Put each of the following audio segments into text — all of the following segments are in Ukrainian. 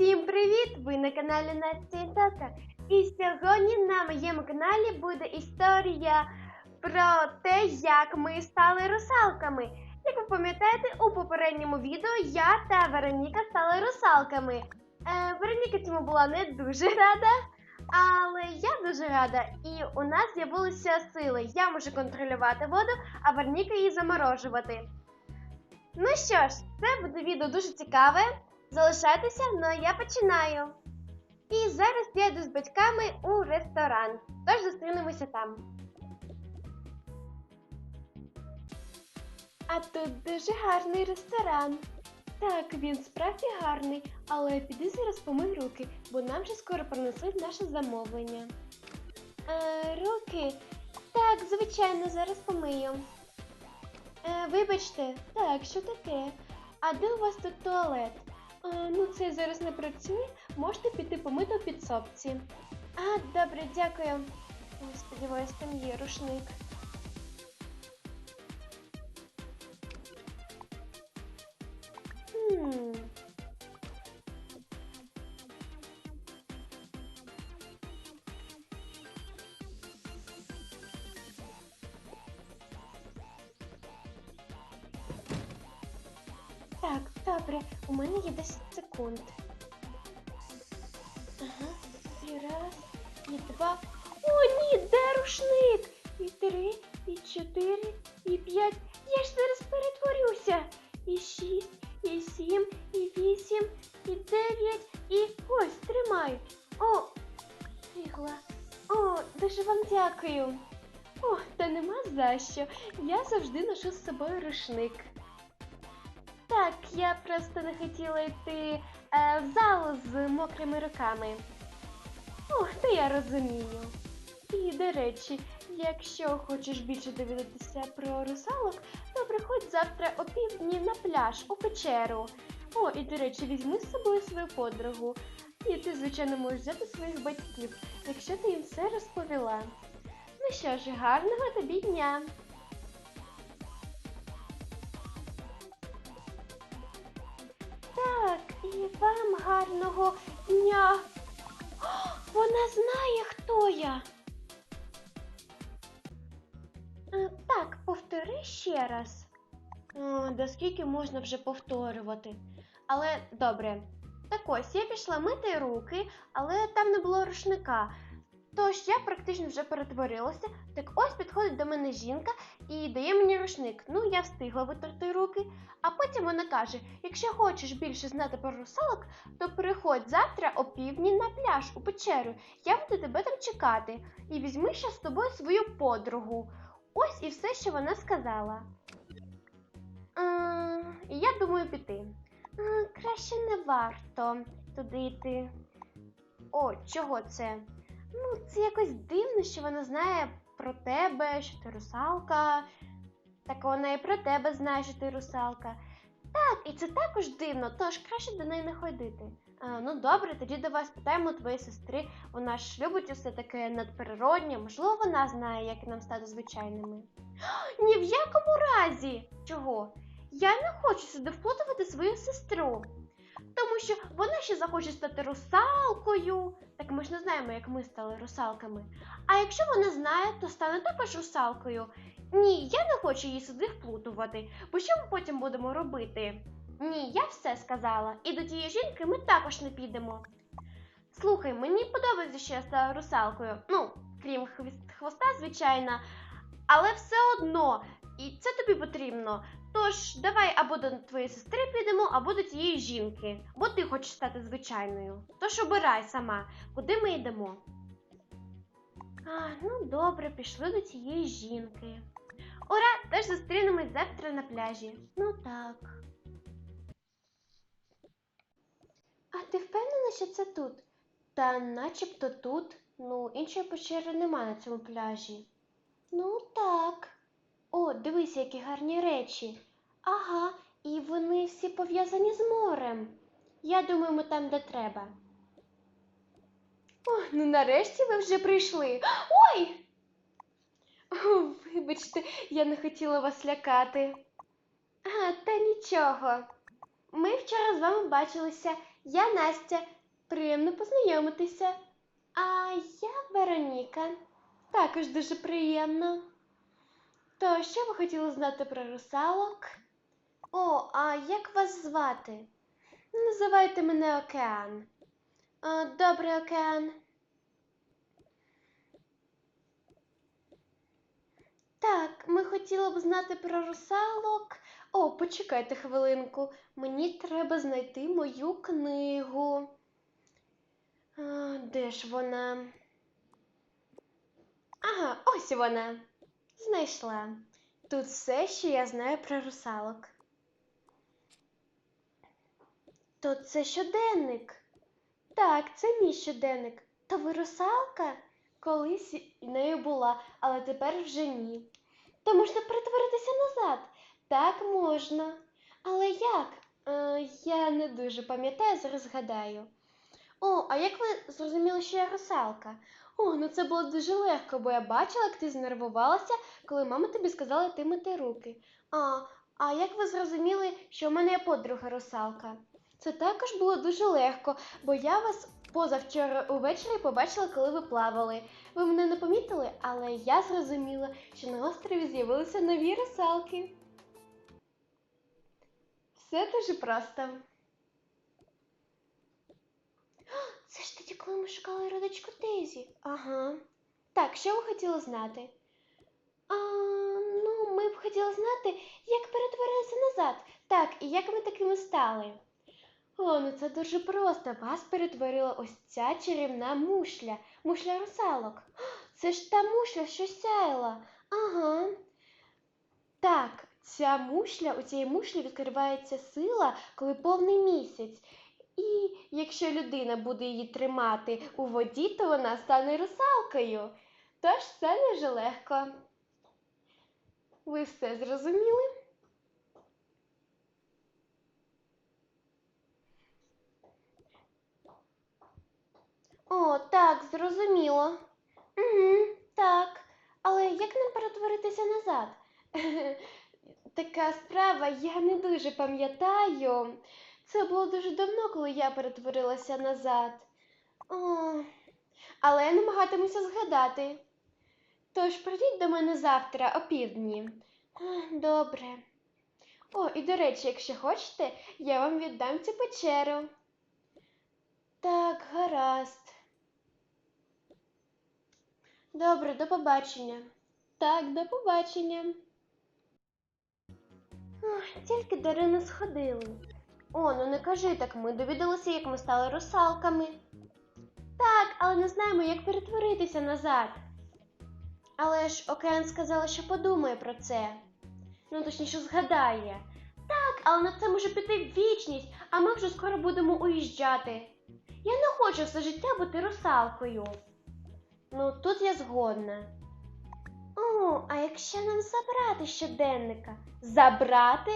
Усім привіт! Ви на каналі Настя і Тата. І сьогодні на моєму каналі буде історія про те, як ми стали русалками. Як ви пам'ятаєте, у попередньому відео я та Вероніка стали русалками. Е, Вероніка цьому була не дуже рада, але я дуже рада. І у нас з'явилися сили. Я можу контролювати воду, а Вероніка її заморожувати. Ну що ж, це буде відео дуже цікаве. Залишайтеся, ну а я починаю. І зараз я йду з батьками у ресторан. Тож зустрінемося там. А тут дуже гарний ресторан. Так, він справді гарний, але піди зараз помий руки, бо нам вже скоро принесуть наше замовлення. Е, руки? Так, звичайно, зараз помию. Е, вибачте, так, що таке? А де у вас тут туалет? Ну, це зараз не працює. Можете піти помити у підсобці. А, добре, дякую. Сподіваюсь, там є рушник. Добре, у мене є 10 секунд. Ага, і раз, і два. О, ні, де рушник? І три, і чотири, і п'ять. Я ж зараз перетворюся. І шість, і сім, і вісім, і дев'ять, і ось тримай. О, фігла. О, дуже вам дякую. О, та нема за що. Я завжди ношу з собою рушник. Так, я просто не хотіла йти е, в зал з мокрими руками. О, то я розумію. І, до речі, якщо хочеш більше довідатися про русалок, то приходь завтра о півдні на пляж у печеру. О, і до речі, візьми з собою свою подругу. І ти, звичайно, можеш взяти своїх батьків, якщо ти їм все розповіла. Ну що ж, гарного тобі дня! І вам гарного дня. О, вона знає, хто я. Е, Так, повтори ще раз. До скільки можна вже повторювати. Але добре. Так ось, я пішла мити руки, але там не було рушника. Тож я практично вже перетворилася. Так ось підходить до мене жінка і дає мені рушник. Ну, я встигла витерти руки. А потім вона каже: якщо хочеш більше знати про русалок, то приходь завтра о півдні на пляж у печеру. Я буду тебе там чекати. І візьми ще з тобою свою подругу. Ось і все, що вона сказала. Е, я думаю піти. Е, Краще не варто туди йти. О, чого це? Ну, це якось дивно, що вона знає про тебе, що ти русалка. Так вона і про тебе знає, що ти русалка. Так, і це також дивно, тож краще до неї не ходити. А, ну добре, тоді до вас питаємо твоєї сестри. Вона ж любить усе таке надприроднє, можливо, вона знає, як нам стати звичайними. Ні в якому разі! Чого? Я не хочу сюди вплутувати свою сестру. Тому що вона ще захоче стати русалкою. Так ми ж не знаємо, як ми стали русалками. А якщо вона знає, то стане також русалкою. Ні, я не хочу її сюди вплутувати, бо що ми потім будемо робити? Ні, я все сказала, і до тієї жінки ми також не підемо. Слухай, мені подобається, що я стала русалкою. Ну, крім хвіст- хвоста, звичайно, але все одно, і це тобі потрібно. Тож, давай або до твоєї сестри підемо, або до тієї жінки, бо ти хочеш стати звичайною. Тож обирай сама, куди ми йдемо. А, ну добре, пішли до тієї жінки. Ура! Тож зустрінемось завтра на пляжі. Ну так. А ти впевнена, що це тут? Та начебто тут. Ну, іншої печери нема на цьому пляжі. Ну так. О, дивися, які гарні речі. Ага, і вони всі пов'язані з морем. Я думаю, ми там, де треба. О, ну нарешті ви вже прийшли. Ой! О, вибачте, я не хотіла вас лякати. А, та нічого. Ми вчора з вами бачилися. Я Настя. Приємно познайомитися. А я Вероніка. Також дуже приємно. То що ви хотіли знати про русалок? О, а як вас звати? Називайте мене Океан. О, добре, Океан. Так, ми хотіли б знати про русалок. О, почекайте хвилинку. Мені треба знайти мою книгу. А, де ж вона? Ага, ось вона. Знайшла. Тут все, що я знаю про русалок. То це щоденник. Так, це мій щоденник. То ви русалка? Колись нею була, але тепер вже ні. То можна перетворитися назад. Так можна. Але як? Е, я не дуже пам'ятаю, зараз згадаю. О, а як ви зрозуміли, що я русалка? О, ну це було дуже легко, бо я бачила, як ти знервувалася, коли мама тобі сказала йти мити руки. А, а як ви зрозуміли, що в мене є подруга русалка? Це також було дуже легко, бо я вас позавчора увечері побачила, коли ви плавали. Ви мене не помітили, але я зрозуміла, що на острові з'явилися нові русалки. Все дуже просто. Це ж тоді, коли ми шукали родичку Тезі. Ага. Так, що ви хотіли знати? А, ну, ми б хотіли знати, як перетворилися назад. Так, і як ми такими стали. О, ну це дуже просто. Вас перетворила ось ця чарівна мушля, мушля русалок. Це ж та мушля, що сяяла. Ага. Так, ця мушля, у цієї мушлі відкривається сила, коли повний місяць. І якщо людина буде її тримати у воді, то вона стане русалкою. Тож це дуже легко. Ви все зрозуміли? О, так, зрозуміло. Угу, так. Але як нам перетворитися назад? Така справа, я не дуже пам'ятаю. Це було дуже давно, коли я перетворилася назад. О, але я намагатимуся згадати. Тож прийдіть до мене завтра о півдні. Добре. О, і до речі, якщо хочете, я вам віддам цю печеру. Так, гаразд. Добре, до побачення. Так, до побачення. Ох, тільки Дарина сходили. О, ну не кажи так, ми довідалися, як ми стали русалками. Так, але не знаємо, як перетворитися назад. Але ж Океан сказала, що подумає про це. Ну, точніше, згадає. Так, але на це може піти вічність, а ми вже скоро будемо уїжджати. Я не хочу все життя бути русалкою. Ну, тут я згодна. О, а якщо нам забрати щоденника? Забрати?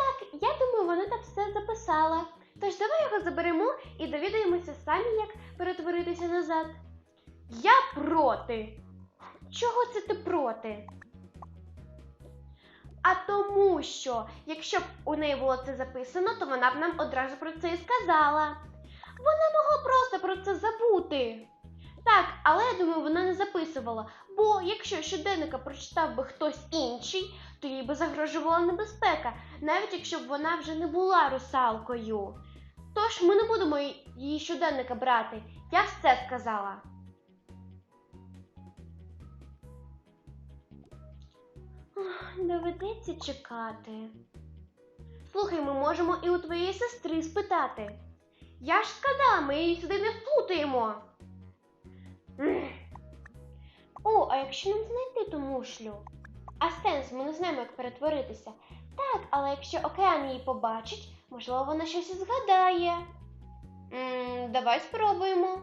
Так, я думаю, вона там все записала. Тож давай його заберемо і довідаємося самі, як перетворитися назад. Я проти. Чого це ти проти? А тому що, якщо б у неї було це записано, то вона б нам одразу про це і сказала. Вона могла просто про це забути. Так, але я думаю, вона не записувала. Бо якщо щоденника прочитав би хтось інший, то їй би загрожувала небезпека, навіть якщо б вона вже не була русалкою. Тож ми не будемо її щоденника брати. Я все сказала. Доведеться чекати. Слухай, ми можемо і у твоєї сестри спитати. Я ж сказала, ми її сюди не вплутаємо. О, а якщо нам знайти ту мушлю? А сенс, ми не знаємо, як перетворитися. Так, але якщо океан її побачить, можливо, вона щось згадає. м давай спробуємо.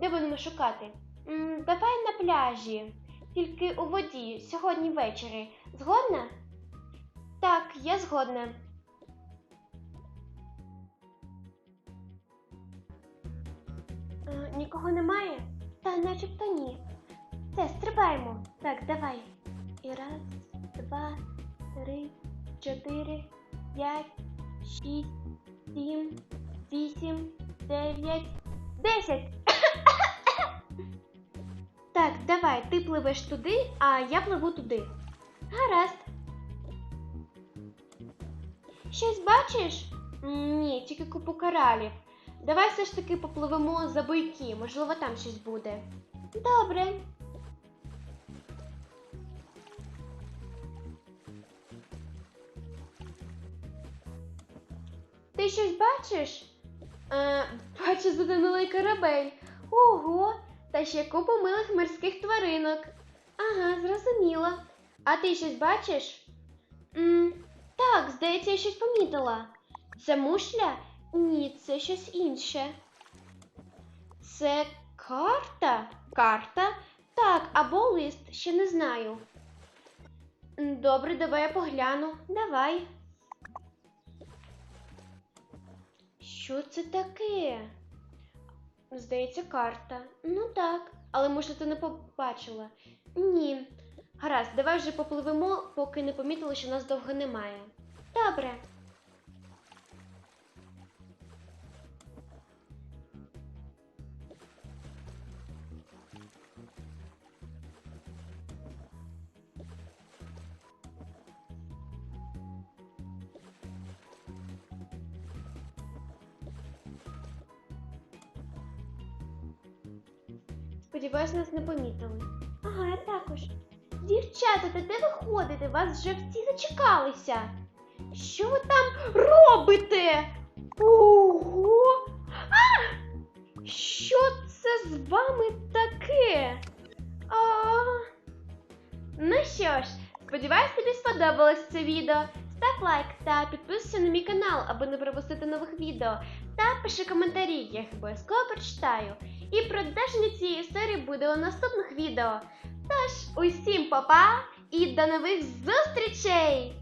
Де будемо шукати? м давай на пляжі, тільки у воді, сьогодні ввечері. Згодна? Так, я згодна. Е, Нікого немає? Та начебто ні. Все, стрибаємо. Так, давай. І раз, два, три, чотири, п'ять, шість, сім, вісім, дев'ять, десять. Так, давай, ти пливеш туди, а я пливу туди. Гаразд. Щось бачиш? Ні, тільки купу коралів. Давай все ж таки попливемо за буйки, можливо, там щось буде. Добре. Ти щось бачиш? Е, бачу затонулий корабель. Ого, та ще купу милих морських тваринок. Ага, зрозуміло. А ти щось бачиш? м так, здається, я щось помітила. Це мушля? Ні, це щось інше. Це карта? Карта? Так, або лист, ще не знаю. Добре, давай я погляну. Давай. Що це таке? Здається, карта. Ну так, але може ти не побачила. Ні. Гаразд, давай вже попливемо, поки не помітили, що нас довго немає. Добре. Сподіваюсь, нас не помітили. Ага, я також. Дівчата, та де ви ходите? Вас вже всі зачекалися. Що ви там робите? Ого! А! Що це з вами таке? А... Ну що ж, сподіваюсь, тобі сподобалось це відео. Став лайк та підписуйся на мій канал, аби не пропустити нових відео. Та пиши коментарі, я їх обов'язково прочитаю. І продовження цієї історії буде у наступних відео. Тож, усім па-па і до нових зустрічей!